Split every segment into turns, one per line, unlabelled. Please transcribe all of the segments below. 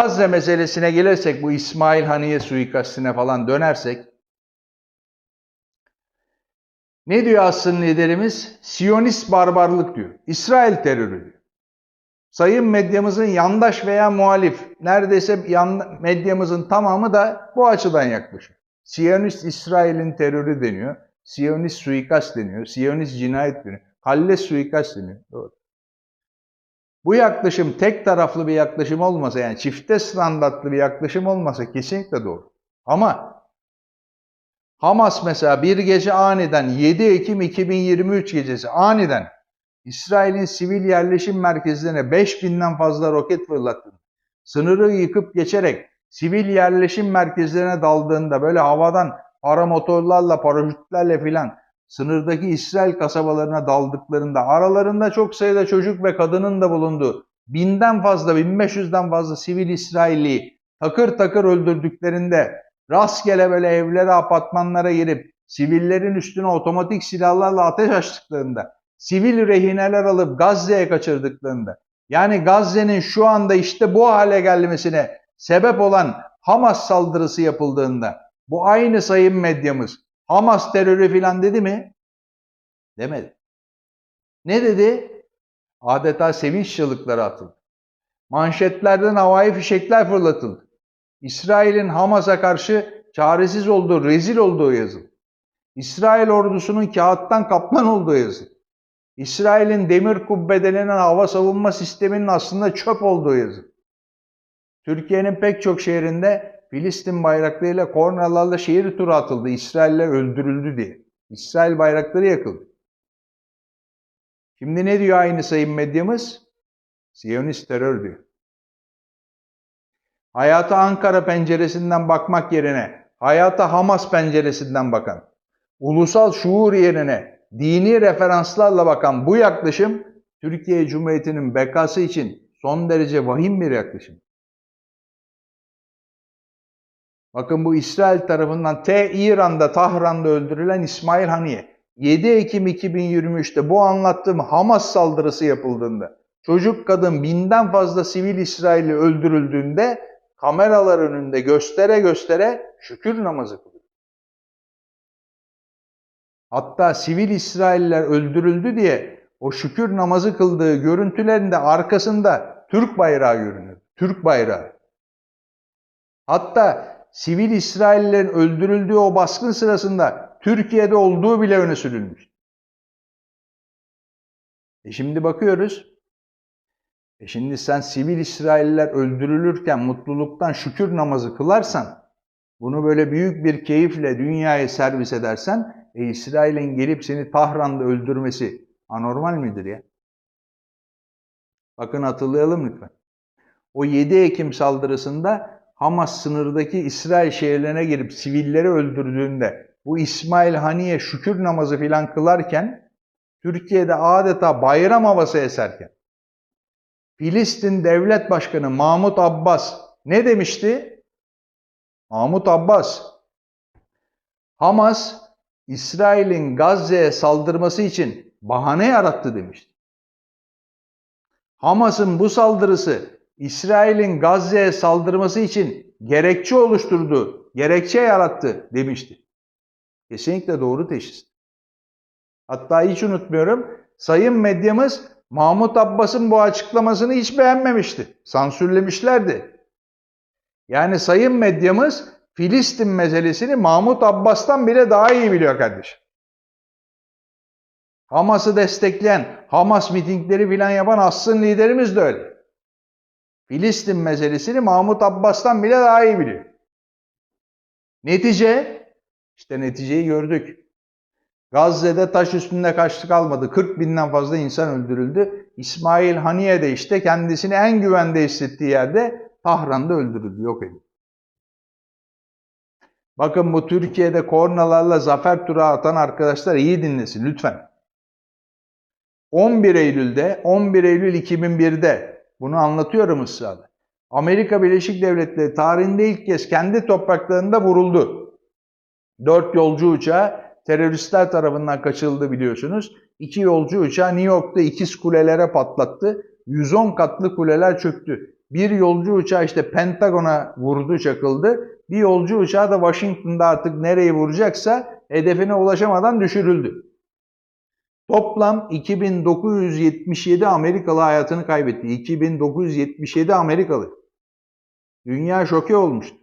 Gazze meselesine gelirsek bu İsmail Haniye suikastine falan dönersek ne diyor aslında liderimiz? Siyonist barbarlık diyor. İsrail terörü diyor. Sayın medyamızın yandaş veya muhalif, neredeyse yan, medyamızın tamamı da bu açıdan yaklaşıyor. Siyonist İsrail'in terörü deniyor. Siyonist suikast deniyor. Siyonist cinayet deniyor. Halle suikast deniyor. Doğru. Bu yaklaşım tek taraflı bir yaklaşım olmasa yani çifte standartlı bir yaklaşım olmasa kesinlikle doğru. Ama Hamas mesela bir gece aniden 7 Ekim 2023 gecesi aniden İsrail'in sivil yerleşim merkezlerine 5000'den fazla roket fırlattı. Sınırı yıkıp geçerek sivil yerleşim merkezlerine daldığında böyle havadan paramotorlarla, paraşütlerle filan sınırdaki İsrail kasabalarına daldıklarında aralarında çok sayıda çocuk ve kadının da bulunduğu binden fazla, 1500'den fazla sivil İsrailli takır takır öldürdüklerinde rastgele böyle evlere, apartmanlara girip sivillerin üstüne otomatik silahlarla ateş açtıklarında, sivil rehineler alıp Gazze'ye kaçırdıklarında, yani Gazze'nin şu anda işte bu hale gelmesine sebep olan Hamas saldırısı yapıldığında, bu aynı sayın medyamız Hamas terörü filan dedi mi? Demedi. Ne dedi? Adeta sevinç çığlıkları atıldı. Manşetlerden havai fişekler fırlatıldı. İsrail'in Hamas'a karşı çaresiz olduğu, rezil olduğu yazıldı. İsrail ordusunun kağıttan kaplan olduğu yazıldı. İsrail'in demir kubbe denilen hava savunma sisteminin aslında çöp olduğu yazıldı. Türkiye'nin pek çok şehrinde Filistin bayraklarıyla kornalarla şehir turu atıldı. İsrailler öldürüldü diye. İsrail bayrakları yakıldı. Şimdi ne diyor aynı sayın medyamız? Siyonist terör diyor. Hayata Ankara penceresinden bakmak yerine hayata Hamas penceresinden bakan, ulusal şuur yerine dini referanslarla bakan bu yaklaşım Türkiye Cumhuriyeti'nin bekası için son derece vahim bir yaklaşım. Bakın bu İsrail tarafından T İran'da Tahran'da öldürülen İsmail Haniye 7 Ekim 2023'te bu anlattığım Hamas saldırısı yapıldığında çocuk kadın binden fazla sivil İsrailli öldürüldüğünde kameralar önünde göstere göstere şükür namazı kılıyor. Hatta sivil İsrailler öldürüldü diye o şükür namazı kıldığı görüntülerinde arkasında Türk bayrağı görünür. Türk bayrağı. Hatta sivil İsraillerin öldürüldüğü o baskın sırasında Türkiye'de olduğu bile öne sürülmüş. E şimdi bakıyoruz. E şimdi sen sivil İsrailler öldürülürken mutluluktan şükür namazı kılarsan, bunu böyle büyük bir keyifle dünyaya servis edersen, e İsrail'in gelip seni Tahran'da öldürmesi anormal midir ya? Bakın hatırlayalım lütfen. O 7 Ekim saldırısında Hamas sınırdaki İsrail şehirlerine girip sivilleri öldürdüğünde bu İsmail Haniye şükür namazı filan kılarken Türkiye'de adeta bayram havası eserken Filistin Devlet Başkanı Mahmut Abbas ne demişti? Mahmut Abbas Hamas İsrail'in Gazze'ye saldırması için bahane yarattı demişti. Hamas'ın bu saldırısı İsrail'in Gazze'ye saldırması için gerekçe oluşturdu, gerekçe yarattı demişti. Kesinlikle doğru teşhis. Hatta hiç unutmuyorum, sayın medyamız Mahmut Abbas'ın bu açıklamasını hiç beğenmemişti. Sansürlemişlerdi. Yani sayın medyamız Filistin meselesini Mahmut Abbas'tan bile daha iyi biliyor kardeşim. Hamas'ı destekleyen, Hamas mitingleri filan yapan Assın liderimiz de öyle. Filistin meselesini Mahmut Abbas'tan bile daha iyi biliyor. Netice, işte neticeyi gördük. Gazze'de taş üstünde kaçtı kalmadı. 40 binden fazla insan öldürüldü. İsmail Haniye de işte kendisini en güvende hissettiği yerde Tahran'da öldürüldü. Yok edildi. Bakın bu Türkiye'de kornalarla zafer tura atan arkadaşlar iyi dinlesin lütfen. 11 Eylül'de, 11 Eylül 2001'de bunu anlatıyorum ısrarla. Amerika Birleşik Devletleri tarihinde ilk kez kendi topraklarında vuruldu. Dört yolcu uçağı teröristler tarafından kaçırıldı biliyorsunuz. İki yolcu uçağı New York'ta ikiz kulelere patlattı. 110 katlı kuleler çöktü. Bir yolcu uçağı işte Pentagon'a vurdu çakıldı. Bir yolcu uçağı da Washington'da artık nereyi vuracaksa hedefine ulaşamadan düşürüldü. Toplam 2977 Amerikalı hayatını kaybetti. 2977 Amerikalı. Dünya şoke olmuştu.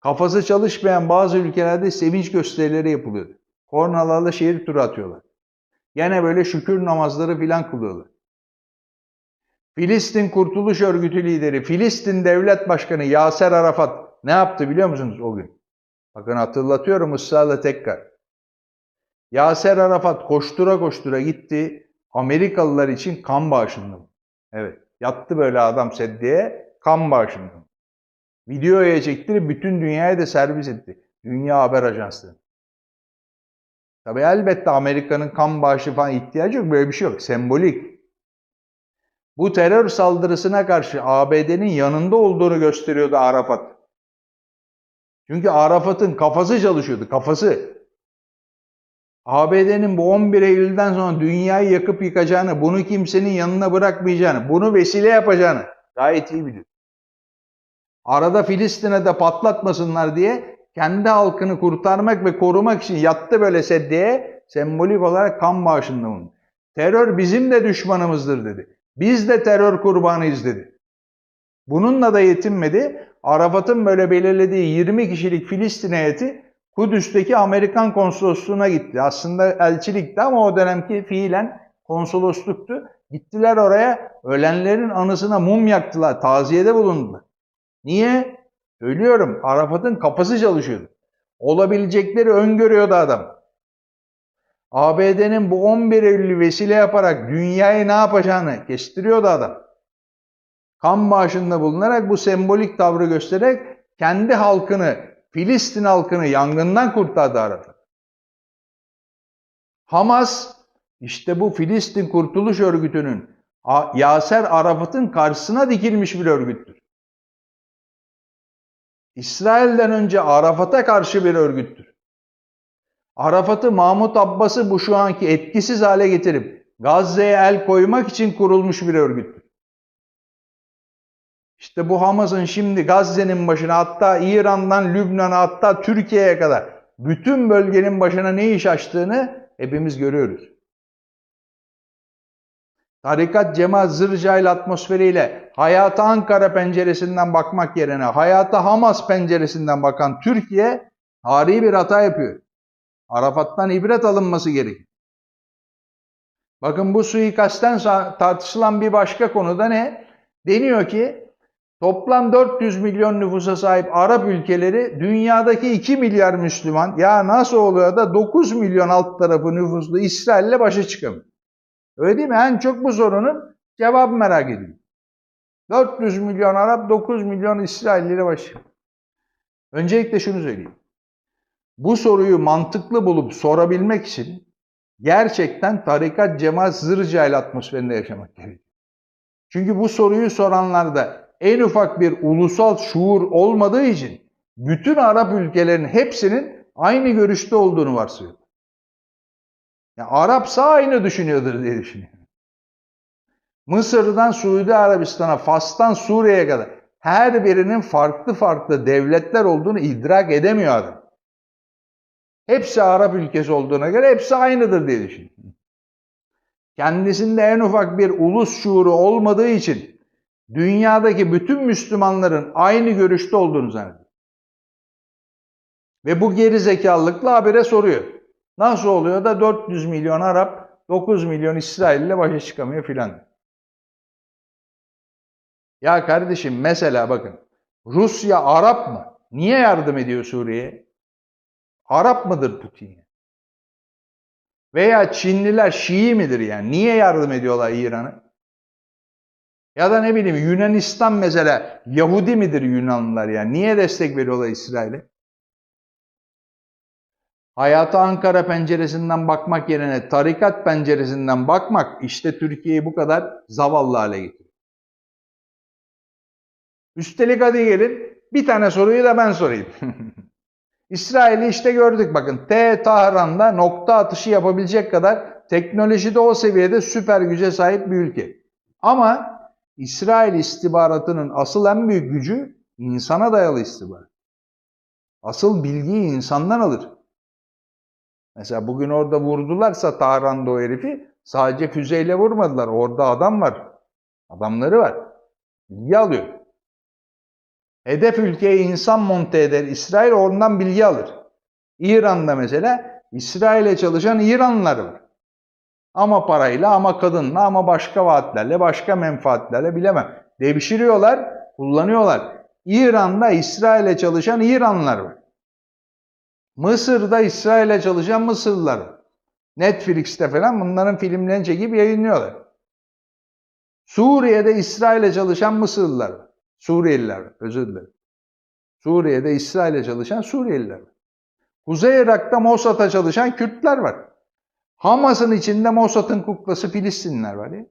Kafası çalışmayan bazı ülkelerde sevinç gösterileri yapılıyordu. Kornalarla şehir turu atıyorlar. Gene böyle şükür namazları filan kılıyorlar. Filistin Kurtuluş Örgütü lideri, Filistin Devlet Başkanı Yaser Arafat ne yaptı biliyor musunuz o gün? Bakın hatırlatıyorum ısrarla tekrar. Yaser Arafat koştura koştura gitti. Amerikalılar için kan bağışında. Evet. Yattı böyle adam seddeye kan bağışında. Videoya çektirip bütün dünyaya da servis etti. Dünya Haber Ajansı. Tabi elbette Amerika'nın kan bağışı falan ihtiyacı yok. Böyle bir şey yok. Sembolik. Bu terör saldırısına karşı ABD'nin yanında olduğunu gösteriyordu Arafat. Çünkü Arafat'ın kafası çalışıyordu. Kafası. ABD'nin bu 11 Eylül'den sonra dünyayı yakıp yıkacağını, bunu kimsenin yanına bırakmayacağını, bunu vesile yapacağını gayet iyi biliyor. Arada Filistin'e de patlatmasınlar diye kendi halkını kurtarmak ve korumak için yattı böyle seddeye sembolik olarak kan bağışında bulundu. Terör bizim de düşmanımızdır dedi. Biz de terör kurbanıyız dedi. Bununla da yetinmedi. Arafat'ın böyle belirlediği 20 kişilik Filistin heyeti Kudüs'teki Amerikan konsolosluğuna gitti. Aslında elçilikti ama o dönemki fiilen konsolosluktu. Gittiler oraya ölenlerin anısına mum yaktılar, taziyede bulundular. Niye? Söylüyorum Arafat'ın kafası çalışıyordu. Olabilecekleri öngörüyordu adam. ABD'nin bu 11 Eylül'ü vesile yaparak dünyayı ne yapacağını kestiriyordu adam. Kan bağışında bulunarak bu sembolik tavrı göstererek kendi halkını, Filistin halkını yangından kurtardı Arafat. Hamas işte bu Filistin Kurtuluş Örgütü'nün Yaser Arafat'ın karşısına dikilmiş bir örgüttür. İsrail'den önce Arafat'a karşı bir örgüttür. Arafat'ı Mahmut Abbas'ı bu şu anki etkisiz hale getirip Gazze'ye el koymak için kurulmuş bir örgüttür. İşte bu Hamas'ın şimdi Gazze'nin başına hatta İran'dan Lübnan'a hatta Türkiye'ye kadar bütün bölgenin başına ne iş açtığını hepimiz görüyoruz. Tarikat cemaat zırcayla atmosferiyle hayata Ankara penceresinden bakmak yerine hayata Hamas penceresinden bakan Türkiye tarihi bir hata yapıyor. Arafat'tan ibret alınması gerekir. Bakın bu suikastten tartışılan bir başka konuda ne? Deniyor ki toplam 400 milyon nüfusa sahip Arap ülkeleri dünyadaki 2 milyar Müslüman ya nasıl oluyor da 9 milyon alt tarafı nüfuslu İsrail'le başa çıkamıyor. Öyle değil mi? En çok bu sorunun cevabı merak ediyor. 400 milyon Arap, 9 milyon İsrailli başı. Öncelikle şunu söyleyeyim. Bu soruyu mantıklı bulup sorabilmek için gerçekten tarikat cemaat zırcayla atmosferinde yaşamak gerekiyor. Çünkü bu soruyu soranlarda en ufak bir ulusal şuur olmadığı için bütün Arap ülkelerin hepsinin aynı görüşte olduğunu varsayıyor. Yani Arapsa aynı düşünüyordur diye düşünüyorum. Mısır'dan Suudi Arabistan'a, Fas'tan Suriye'ye kadar her birinin farklı farklı devletler olduğunu idrak edemiyor adam. Hepsi Arap ülkesi olduğuna göre hepsi aynıdır diye düşünüyorum. Kendisinde en ufak bir ulus şuuru olmadığı için dünyadaki bütün Müslümanların aynı görüşte olduğunu zannediyor. Ve bu geri zekalılıkla habire soruyor. Nasıl oluyor da 400 milyon Arap 9 milyon İsrail ile başa çıkamıyor filan. Ya kardeşim mesela bakın Rusya Arap mı? Niye yardım ediyor Suriye'ye? Arap mıdır Putin? Veya Çinliler Şii midir yani? Niye yardım ediyorlar İran'a? Ya da ne bileyim Yunanistan mesela Yahudi midir Yunanlılar yani? Niye destek veriyorlar İsrail'e? Hayata Ankara penceresinden bakmak yerine tarikat penceresinden bakmak işte Türkiye'yi bu kadar zavallı hale getiriyor. Üstelik hadi gelin bir tane soruyu da ben sorayım. İsrail'i işte gördük bakın. T Tahran'da nokta atışı yapabilecek kadar teknolojide o seviyede süper güce sahip bir ülke. Ama İsrail istihbaratının asıl en büyük gücü insana dayalı istihbarat. Asıl bilgiyi insandan alır. Mesela bugün orada vurdularsa Tahran'da o herifi sadece füzeyle vurmadılar. Orada adam var. Adamları var. Bilgi alıyor. Hedef ülkeye insan monte eder. İsrail oradan bilgi alır. İran'da mesela İsrail'e çalışan İranlılar var. Ama parayla, ama kadınla, ama başka vaatlerle, başka menfaatlerle bilemem. Devşiriyorlar, kullanıyorlar. İran'da İsrail'e çalışan İranlılar var. Mısır'da İsrail'e çalışan Mısırlılar var. Netflix'te falan bunların filmlerini çekip yayınlıyorlar. Suriye'de İsrail'e çalışan Mısırlılar var. Suriyeliler var, özür dilerim. Suriye'de İsrail'e çalışan Suriyeliler var. Kuzey Irak'ta Mossad'a çalışan Kürtler var. Hamas'ın içinde Mossad'ın kuklası Filistinliler var ya.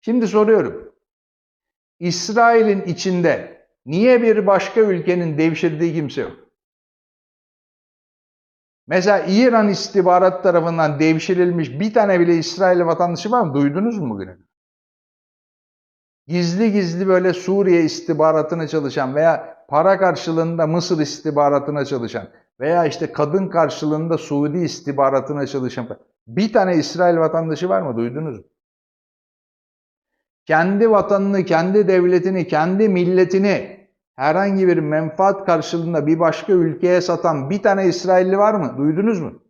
Şimdi soruyorum. İsrail'in içinde niye bir başka ülkenin devşirdiği kimse yok? Mesela İran istihbarat tarafından devşirilmiş bir tane bile İsrail vatandaşı var mı? Duydunuz mu bugüne? Gizli gizli böyle Suriye istihbaratına çalışan veya para karşılığında Mısır istihbaratına çalışan veya işte kadın karşılığında Suudi istihbaratına çalışan bir tane İsrail vatandaşı var mı? Duydunuz mu? Kendi vatanını, kendi devletini, kendi milletini herhangi bir menfaat karşılığında bir başka ülkeye satan bir tane İsrailli var mı? Duydunuz mu?